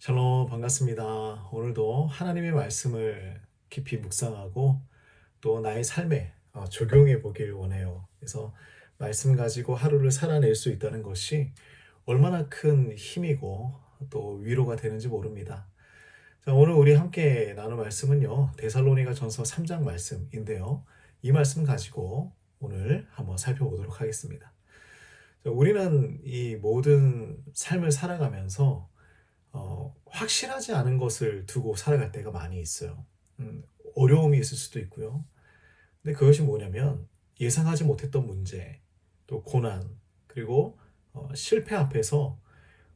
샬롬 반갑습니다. 오늘도 하나님의 말씀을 깊이 묵상하고 또 나의 삶에 어, 적용해 보길 원해요. 그래서 말씀 가지고 하루를 살아낼 수 있다는 것이 얼마나 큰 힘이고 또 위로가 되는지 모릅니다. 자, 오늘 우리 함께 나눌 말씀은요. 데살로니가 전서 3장 말씀인데요. 이 말씀 가지고 오늘 한번 살펴보도록 하겠습니다. 자, 우리는 이 모든 삶을 살아가면서 어, 확실하지 않은 것을 두고 살아갈 때가 많이 있어요. 음, 어려움이 있을 수도 있고요. 근데 그것이 뭐냐면 예상하지 못했던 문제, 또 고난, 그리고 어, 실패 앞에서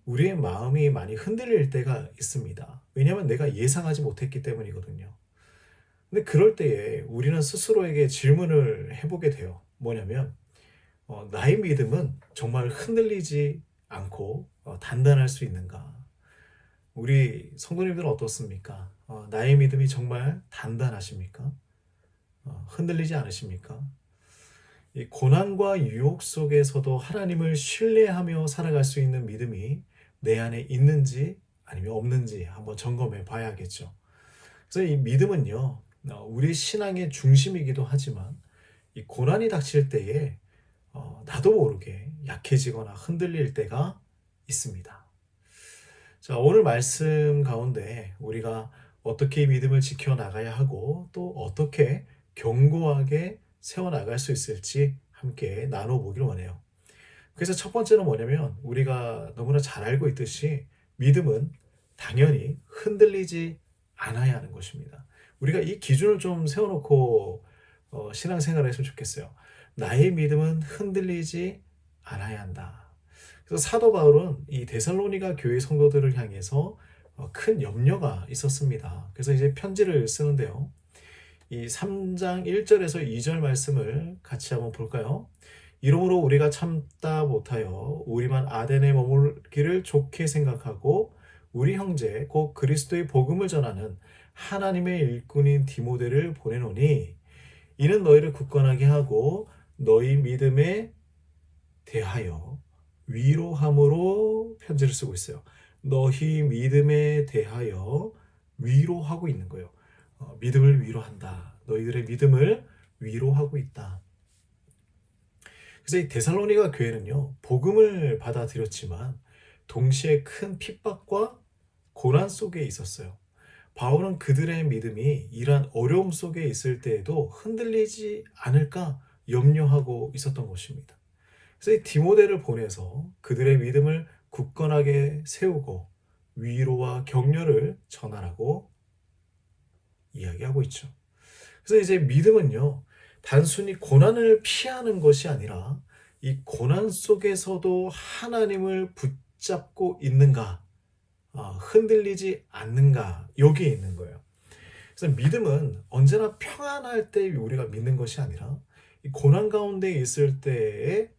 우리의 마음이 많이 흔들릴 때가 있습니다. 왜냐하면 내가 예상하지 못했기 때문이거든요. 근데 그럴 때에 우리는 스스로에게 질문을 해보게 돼요. 뭐냐면 어, 나의 믿음은 정말 흔들리지 않고 어, 단단할 수 있는가? 우리 성도님들은 어떻습니까? 어, 나의 믿음이 정말 단단하십니까? 어, 흔들리지 않으십니까? 이 고난과 유혹 속에서도 하나님을 신뢰하며 살아갈 수 있는 믿음이 내 안에 있는지 아니면 없는지 한번 점검해 봐야겠죠. 그래서 이 믿음은요, 어, 우리 신앙의 중심이기도 하지만 이 고난이 닥칠 때에 어, 나도 모르게 약해지거나 흔들릴 때가 있습니다. 자, 오늘 말씀 가운데 우리가 어떻게 믿음을 지켜나가야 하고 또 어떻게 견고하게 세워나갈 수 있을지 함께 나눠보길 원해요. 그래서 첫 번째는 뭐냐면 우리가 너무나 잘 알고 있듯이 믿음은 당연히 흔들리지 않아야 하는 것입니다. 우리가 이 기준을 좀 세워놓고 어, 신앙생활을 했으면 좋겠어요. 나의 믿음은 흔들리지 않아야 한다. 그래서 사도 바울은 이 데살로니가 교회 성도들을 향해서 어, 큰 염려가 있었습니다. 그래서 이제 편지를 쓰는데요. 이 3장 1절에서 2절 말씀을 같이 한번 볼까요? 이러므로 우리가 참다 못하여 우리만 아덴에 머물기를 좋게 생각하고 우리 형제 곧 그리스도의 복음을 전하는 하나님의 일꾼인 디모데를 보내노니 이는 너희를 굳건하게 하고 너희 믿음에 대하여 위로함으로 편지를 쓰고 있어요. 너희 믿음에 대하여 위로하고 있는 거예요. 어, 믿음을 위로한다. 너희들의 믿음을 위로하고 있다. 그래서 이 데살로니가 교회는요, 복음을 받아들였지만 동시에 큰 핍박과 고난 속에 있었어요. 바울은 그들의 믿음이 이러한 어려움 속에 있을 때에도 흔들리지 않을까 염려하고 있었던 것입니다. 그래서 이 디모데를 보내서 그들의 믿음을 굳건하게 세우고 위로와 격려를 전하라고 이야기하고 있죠. 그래서 이제 믿음은요, 단순히 고난을 피하는 것이 아니라 이 고난 속에서도 하나님을 붙잡고 있는가, 어, 흔들리지 않는가, 여기에 있는 거예요. 그래서 믿음은 언제나 평안할 때 우리가 믿는 것이 아니라 이 고난 가운데 있을 때에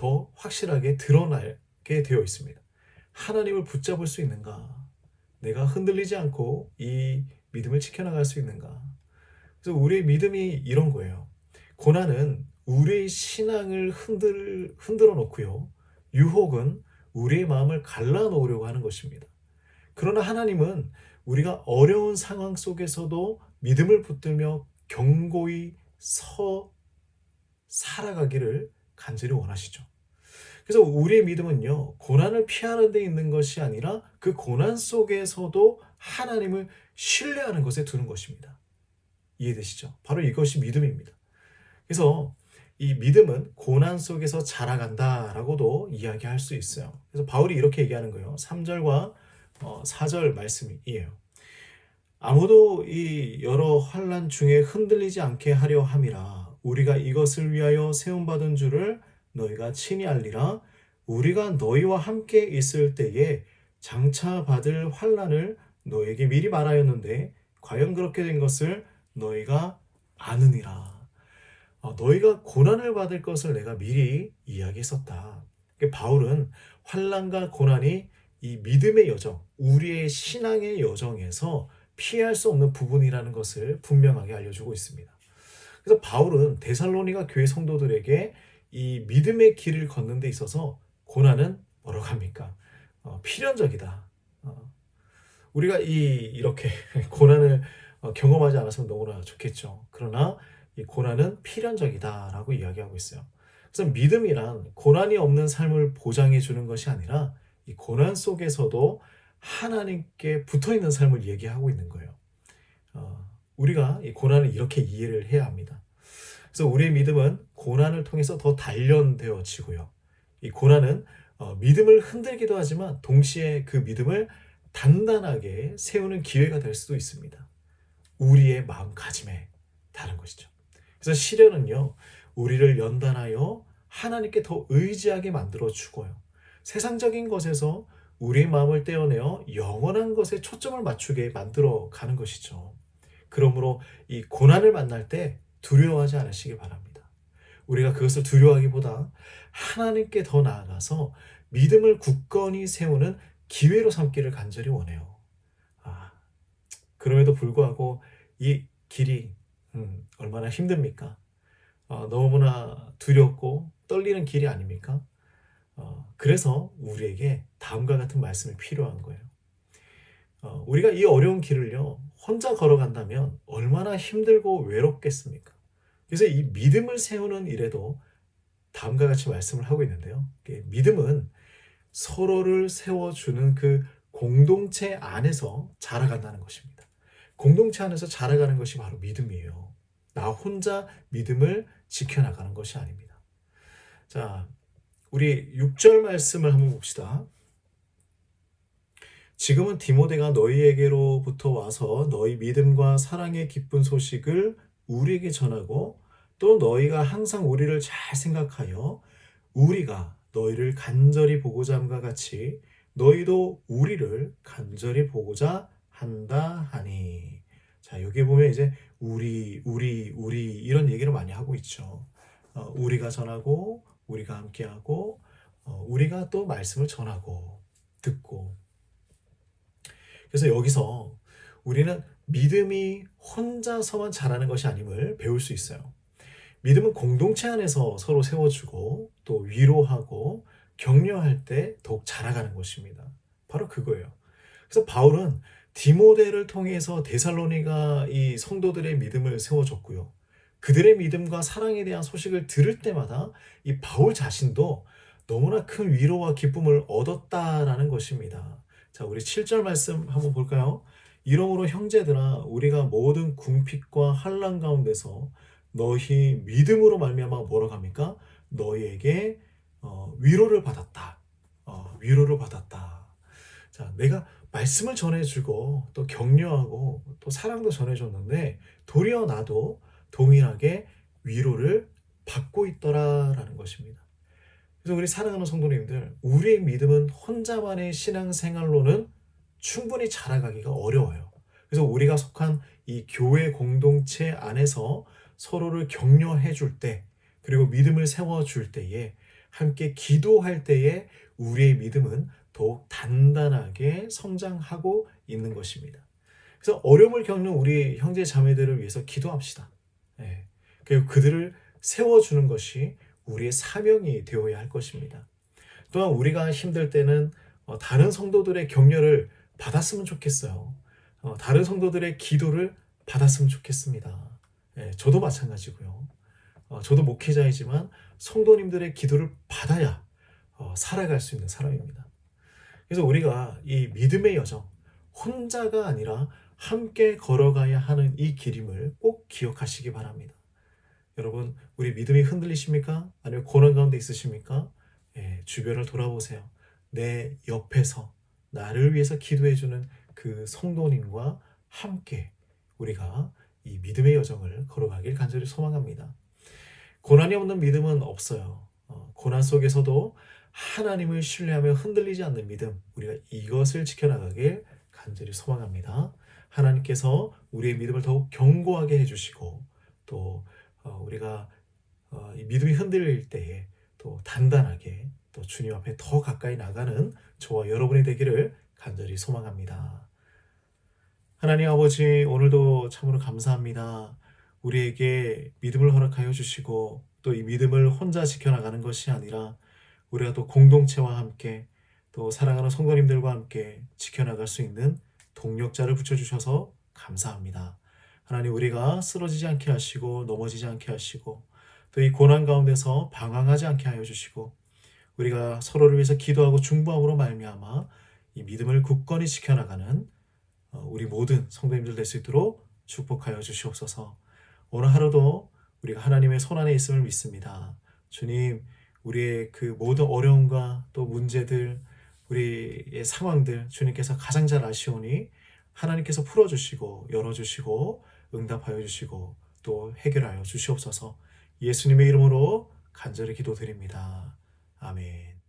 더 확실하게 드러나게 되어 있습니다. 하나님을 붙잡을 수 있는가? 내가 흔들리지 않고 이 믿음을 지켜나갈 수 있는가? 그래서 우리의 믿음이 이런 거예요. 고난은 우리의 신앙을 흔들, 흔들어 놓고요. 유혹은 우리의 마음을 갈라놓으려고 하는 것입니다. 그러나 하나님은 우리가 어려운 상황 속에서도 믿음을 붙들며 견고히 서 살아가기를 간절히 원하시죠. 그래서 우리의 믿음은요, 고난을 피하는 데 있는 것이 아니라 그 고난 속에서도 하나님을 신뢰하는 것에 두는 것입니다. 이해되시죠? 바로 이것이 믿음입니다. 그래서 이 믿음은 고난 속에서 자라간다라고도 이야기할 수 있어요. 그래서 바울이 이렇게 얘기하는 거예요. 3절과 4절 어, 말씀이에요. 아무도 이 여러 환란 중에 흔들리지 않게 하려 함이라 우리가 이것을 위하여 세움 받은 줄을 너희가 친히 알리라 우리가 너희와 함께 있을 때에 장차 받을 환란을 너에게 미리 말하였는데 과연 그렇게 된 것을 너희가 아느니라. 어, 너희가 고난을 받을 것을 내가 미리 이야기했었다. 바울은 환란과 고난이 이 믿음의 여정, 우리의 신앙의 여정에서 피할 수 없는 부분이라는 것을 분명하게 알려주고 있습니다. 그래서 바울은 데살로니가 교회 성도들에게 이 믿음의 길을 걷는 데 있어서 고난은 뭐라고 합니까? 어, 필연적이다. 어, 우리가 이 이렇게 고난을 어, 경험하지 않았으면 너무나 좋겠죠. 그러나 이 고난은 필연적이다라고 이야기하고 있어요. 그래서 믿음이란 고난이 없는 삶을 보장해 주는 것이 아니라 이 고난 속에서도 하나님께 붙어 있는 삶을 얘기하고 있는 거예요. 어, 우리가 이 고난을 이렇게 이해를 해야 합니다. 그래서 우리의 믿음은 고난을 통해서 더 단련되어지고요. 이 고난은 어, 믿음을 흔들기도 하지만 동시에 그 믿음을 단단하게 세우는 기회가 될 수도 있습니다. 우리의 마음가짐에 다른 것이죠. 그래서 시련은요, 우리를 연단하여 하나님께 더 의지하게 만들어 주고요. 세상적인 것에서 우리의 마음을 떼어내어 영원한 것에 초점을 맞추게 만들어 가는 것이죠. 그러므로 이 고난을 만날 때 두려워하지 않으시기 바랍니다. 우리가 그것을 두려워하기보다 하나님께 더 나아가서 믿음을 굳건히 세우는 기회로 삼기를 간절히 원해요. 아, 그럼에도 불구하고 이 길이 음, 얼마나 힘듭니까? 어, 너무나 두렵고 떨리는 길이 아닙니까? 어, 그래서 우리에게 다음과 같은 말씀이 필요한 거예요. 어, 우리가 이 어려운 길을요, 혼자 걸어간다면 얼마나 힘들고 외롭겠습니까? 그래서 이 믿음을 세우는 일에도 다음과 같이 말씀을 하고 있는데요. 믿음은 서로를 세워주는 그 공동체 안에서 자라간다는 것입니다. 공동체 안에서 자라가는 것이 바로 믿음이에요. 나 혼자 믿음을 지켜나가는 것이 아닙니다. 자, 우리 6절 말씀을 한번 봅시다. 지금은 디모데가 너희에게로부터 와서 너희 믿음과 사랑의 기쁜 소식을 우리에게 전하고 또 너희가 항상 우리를 잘 생각하여 우리가 너희를 간절히 보고자 함과 같이 너희도 우리를 간절히 보고자 한다 하니. 자, 여기 보면 이제 우리, 우리, 우리 이런 얘기를 많이 하고 있죠. 어, 우리가 전하고 우리가 함께하고 어, 우리가 또 말씀을 전하고 듣고 그래서 여기서 우리는 믿음이 혼자서만 자라는 것이 아님을 배울 수 있어요. 믿음은 공동체 안에서 서로 세워주고 또 위로하고 격려할 때 더욱 자라가는 것입니다. 바로 그거예요. 그래서 바울은 디모데를 통해서 데살로니가 이 성도들의 믿음을 세워줬고요. 그들의 믿음과 사랑에 대한 소식을 들을 때마다 이 바울 자신도 너무나 큰 위로와 기쁨을 얻었다라는 것입니다. 자, 우리 7절 말씀 한번 볼까요? 이러므로 형제들아 우리가 모든 궁핍과 환란 가운데서 너희 믿음으로 말미암아 뭐라고 합니까? 너희에게 어, 위로를 받았다. 어, 위로를 받았다. 자, 내가 말씀을 전해주고 또 격려하고 또 사랑도 전해줬는데 도리어 나도 동일하게 위로를 받고 있더라라는 것입니다. 그래서 우리 사랑하는 성도님들, 우리의 믿음은 혼자만의 신앙생활로는 충분히 자라가기가 어려워요. 그래서 우리가 속한 이 교회 공동체 안에서 서로를 격려해 줄 때, 그리고 믿음을 세워 줄 때에, 함께 기도할 때에 우리의 믿음은 더욱 단단하게 성장하고 있는 것입니다. 그래서 어려움을 겪는 우리 형제 자매들을 위해서 기도합시다. 예. 그리고 그들을 세워주는 것이 우리의 사명이 되어야 할 것입니다. 또한 우리가 힘들 때는 어, 다른 성도들의 격려를 받았으면 좋겠어요. 어, 다른 성도들의 기도를 받았으면 좋겠습니다. 예, 저도 마찬가지고요. 어, 저도 목회자이지만 성도님들의 기도를 받아야 살아갈 수 있는 사람입니다. 그래서 우리가 이 믿음의 여정, 혼자가 아니라 함께 걸어가야 하는 이 길임을 꼭 기억하시기 바랍니다. 여러분, 우리 믿음이 흔들리십니까? 아니면 고난 가운데 있으십니까? 예, 주변을 돌아보세요. 내 옆에서 나를 위해서 기도해 주는 그 성도님과 함께 우리가 이 믿음의 여정을 걸어가길 간절히 소망합니다. 고난이 없는 믿음은 없어요. 어, 고난 속에서도 하나님을 신뢰하며 흔들리지 않는 믿음, 우리가 이것을 지켜나가길 간절히 소망합니다. 하나님께서 우리의 믿음을 더욱 견고하게 해주시고 또 어, 우리가 어, 믿음이 흔들릴 때에 또 단단하게 또 주님 앞에 더 가까이 나가는 저와 여러분이 되기를 간절히 소망합니다. 하나님 아버지 오늘도 참으로 감사합니다. 우리에게 믿음을 허락하여 주시고 또 이 믿음을 혼자 지켜나가는 것이 아니라 우리가 또 공동체와 함께 또 사랑하는 성도님들과 함께 지켜나갈 수 있는 동력자를 붙여주셔서 감사합니다. 하나님 우리가 쓰러지지 않게 하시고 넘어지지 않게 하시고 또 이 고난 가운데서 방황하지 않게 하여 주시고 우리가 서로를 위해서 기도하고 중보함으로 말미암아 이 믿음을 굳건히 지켜나가는 어, 우리 모든 성도님들 될 수 있도록 축복하여 주시옵소서. 오늘 하루도 우리가 하나님의 손 안에 있음을 믿습니다. 주님, 우리의 그 모든 어려움과 또 문제들, 우리의 상황들 주님께서 가장 잘 아시오니 하나님께서 풀어주시고 열어주시고 응답하여 주시고 또 해결하여 주시옵소서. 예수님의 이름으로 간절히 기도드립니다. 아멘.